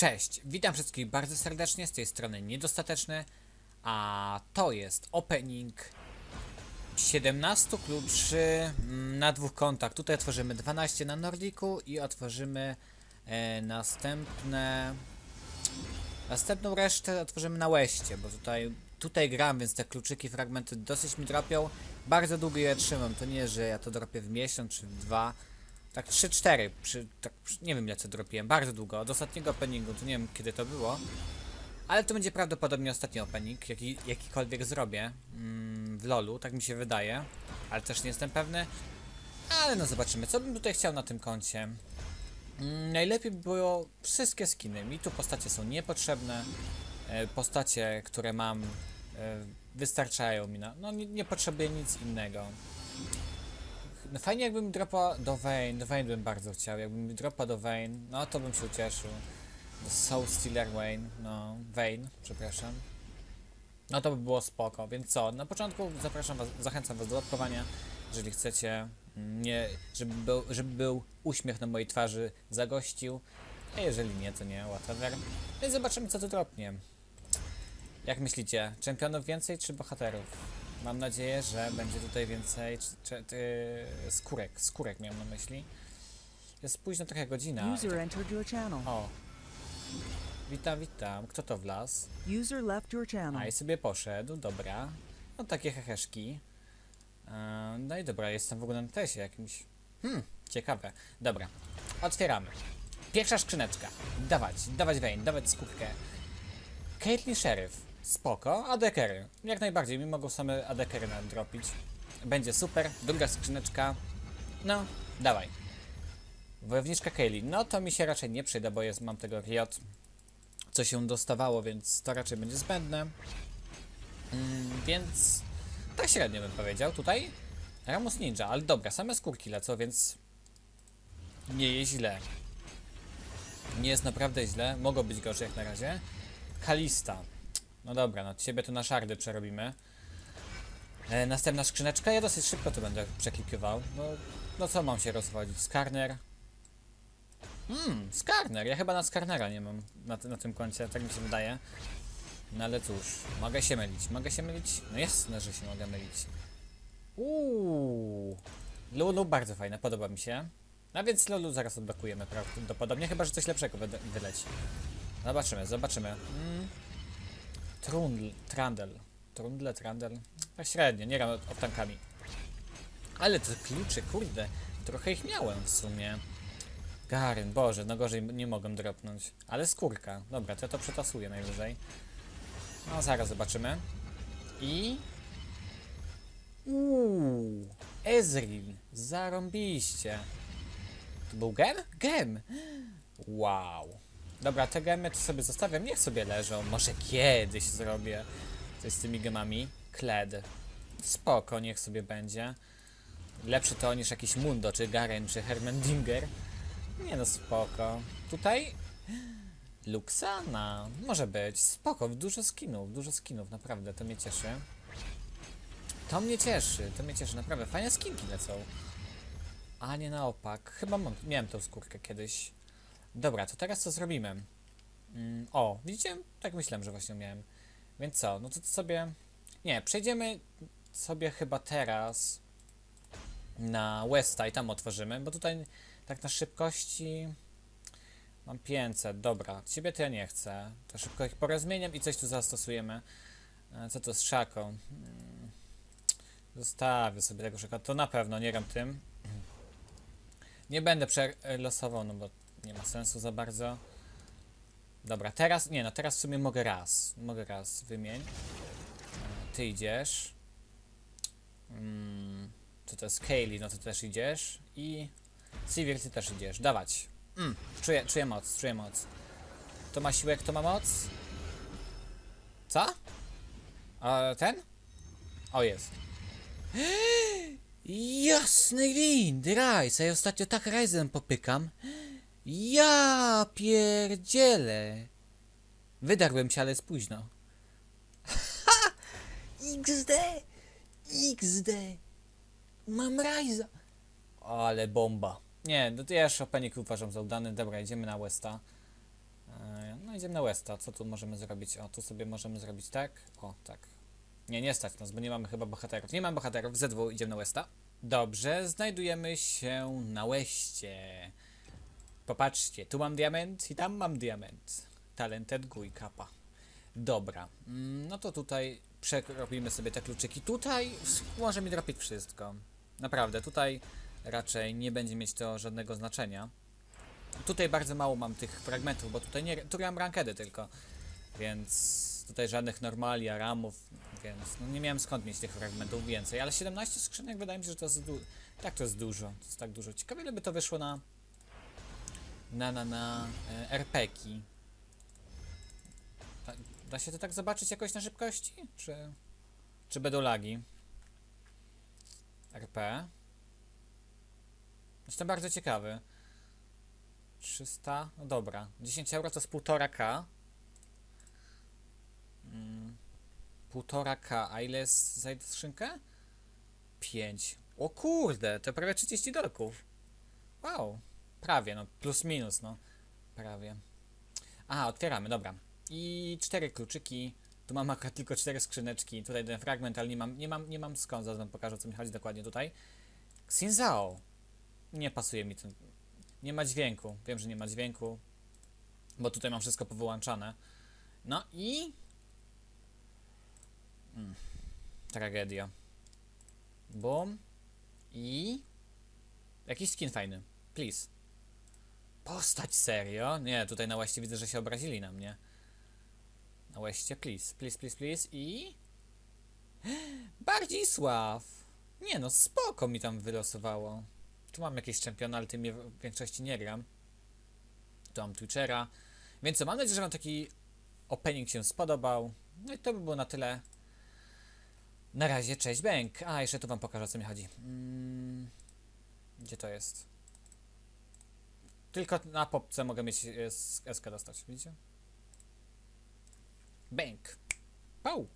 Cześć, witam wszystkich bardzo serdecznie, z tej strony Niedostateczny, a to jest opening 17 kluczy mm, na dwóch kontach. Tutaj otworzymy 12 na Nordiku i otworzymy e, następne następną resztę otworzymy na Westie, bo tutaj tutaj gram, więc te kluczyki, fragmenty dosyć mi dropią. Bardzo długo je trzymam, to nie, że ja to dropię w miesiąc czy w dwa. Tak 3-4, przy, tak, nie wiem ile co dropiłem, bardzo długo, od ostatniego openingu, to nie wiem kiedy to było. Ale to będzie prawdopodobnie ostatni opening, jaki, jakikolwiek zrobię mm, w LoLu, tak mi się wydaje. Ale też nie jestem pewny. Ale no zobaczymy, co bym tutaj chciał na tym koncie. Mm, najlepiej by było wszystkie skiny. Mi tu postacie są niepotrzebne. E, postacie, które mam, e, wystarczają mi na. No nie, nie potrzebuję nic innego. No fajnie jakby mi dropa do Vayne, do Vayne bym bardzo chciał, jakby mi dropa do Vayne, no to bym się ucieszył. Soul Stealer Wayne, no, Vayne, przepraszam. No to by było spoko, więc co, na początku zapraszam was, zachęcam was do łapkowania, jeżeli chcecie, nie, żeby był, żeby był uśmiech na mojej twarzy zagościł, a jeżeli nie, to nie, whatever. Więc zobaczymy co tu dropnie. Jak myślicie, czempionów więcej czy bohaterów? Mam nadzieję, że będzie tutaj więcej czy, czy, czy, skórek, skórek miałem na myśli. Jest późno trochę godzina. User entered your channel. O. Witam, witam. Kto to wlazł? User left your A channel. i sobie poszedł, dobra. No takie heheszki. E, No i dobra, jestem w ogóle na tesie jakimś. Hmm, ciekawe. Dobra, otwieramy. Pierwsza skrzyneczka. Dawać, dawać Wayne, dawać skórkę. Caitlyn Sheriff. Spoko. Adekery. Jak najbardziej, mi mogą same adekery nadropić. Będzie super. Druga skrzyneczka. No, dawaj. Wojowniczka Kaylin. No to mi się raczej nie przyda, bo jest, mam tego Riot, co się dostawało, więc to raczej będzie zbędne. Mm, więc tak średnio bym powiedział. Tutaj Ramos Ninja, ale dobra, same skórki lecą, więc nie jest źle. Nie jest naprawdę źle, mogło być gorzej jak na razie. Kalista. No dobra, no ciebie tu na szardy przerobimy. E, następna skrzyneczka, ja dosyć szybko to będę przeklikiwał. No, no co mam się rozwodzić? Skarner. Hmm, Skarner. Ja chyba na Skarnera nie mam na, na tym koncie, tak mi się wydaje. No ale cóż, mogę się mylić. Mogę się mylić? No jasne, że się mogę mylić. Uuu. Lulu bardzo fajne, podoba mi się. A więc Lulu zaraz odblokujemy prawdopodobnie, chyba że coś lepszego wyleci. Zobaczymy, zobaczymy. Mm. Trundl, Trandel. Trundle, Trandel. Tak średnio, nie gram o tankami. Ale te klucze, kurde, trochę ich miałem w sumie. Garen, Boże, no gorzej nie mogę dropnąć. Ale skórka. Dobra, to ja to przetasuję najwyżej. No, zaraz zobaczymy. I... Uuu, Ezreal. Zarąbiście. To był gem? Gem! Wow. Dobra, te gemy to sobie zostawiam, niech sobie leżą. Może kiedyś zrobię coś z tymi gemami. Kled. Spoko, niech sobie będzie. Lepszy to niż jakiś Mundo, czy Garen, czy Hermendinger. Nie no, spoko. Tutaj Luxana. Może być. Spoko, dużo skinów, dużo skinów, naprawdę, to mnie cieszy. To mnie cieszy, to mnie cieszy, naprawdę. Fajne skinki lecą. A nie na opak. Chyba mam, miałem tą skórkę kiedyś. Dobra, to teraz co zrobimy? Mm, o, widzicie? Tak myślałem, że właśnie miałem. Więc co? No to, to sobie... Nie, przejdziemy sobie chyba teraz na Westa i tam otworzymy, bo tutaj tak na szybkości mam 500, dobra, ciebie to ja nie chcę, to szybko ich porozmieniam i coś tu zastosujemy. E, Co to z szaką? Hmm. Zostawię sobie tego szaka, to na pewno nie gram tym. Nie będę przelosował, no bo nie ma sensu za bardzo. Dobra, teraz, nie no, teraz w sumie mogę raz, mogę raz wymień. E, Ty idziesz. Mm, to to jest Kaylee, no to też idziesz. I Sivir, ty też idziesz. Dawać. Mm, czuję, czuję moc, czuję moc. To ma siłę, kto ma moc? Co? A ten? O, jest. Jasny gwint, Rajs, a ja ostatnio tak Rajzem popykam. Ja pierdzielę. Wydarłem cię, ale jest późno. Ha! XD! XD! Mam Rajza! Ale bomba. Nie, no to ja Chopinik uważam za udany. Dobra, idziemy na Westa. E, No idziemy na Westa. Co tu możemy zrobić? O, tu sobie możemy zrobić tak. O, tak. Nie, nie stać nas, bo nie mamy chyba bohaterów. Nie mam bohaterów. Z2 idziemy na Westa. Dobrze, znajdujemy się na Westie. Popatrzcie, tu mam diament i tam mam diament. Talented Gui Kappa. Dobra, mm, no to tutaj przerobimy sobie te kluczyki. Tutaj może mi dropić wszystko. Naprawdę, tutaj raczej nie będzie mieć to żadnego znaczenia. Tutaj bardzo mało mam tych fragmentów, bo tutaj nie, tu mam rankedy tylko. Więc tutaj żadnych normali, aramów, więc no nie miałem skąd mieć tych fragmentów więcej. Ale 17 skrzynek wydaje mi się, że to jest tak to jest dużo. To jest tak dużo. Ciekawe ile by to wyszło na na na na e, RPki. Da, da się to tak zobaczyć jakoś na szybkości? Czy czy będą lagi? RP. Jestem bardzo ciekawy. 300, no dobra. 10 euro to jest 1,5k. Mm, 1,5k, a ile jest za skrzynkę? 5. O kurde, to prawie 30 dolków. Wow, prawie, no plus minus, no. Prawie. A, otwieramy, dobra. I cztery kluczyki. Tu mam akurat tylko cztery skrzyneczki. Tutaj ten fragment, ale nie mam, nie mam, nie mam skąd. Zaraz wam pokażę, co mi chodzi dokładnie tutaj. Xinzao. Nie pasuje mi ten. Nie ma dźwięku. Wiem, że nie ma dźwięku. Bo tutaj mam wszystko powyłączane. No i... Mm. Tragedia. Bum. I... Jakiś skin fajny. Please. Postać serio? Nie, tutaj na łeście widzę, że się obrazili na mnie. Na łeście, please, please, please, please i... Bardzisław! Nie no, spoko mi tam wylosowało. Tu mam jakieś czempiony, ale tym w większości nie gram. Tu mam Twitchera. Więc co, mam nadzieję, że wam taki opening się spodobał. No i to by było na tyle. Na razie, cześć, bęk. A, jeszcze tu wam pokażę, o co mi chodzi. Mm, gdzie to jest? Tylko na popce mogę mieć e, SK dostać, widzicie? Bęk. Pau!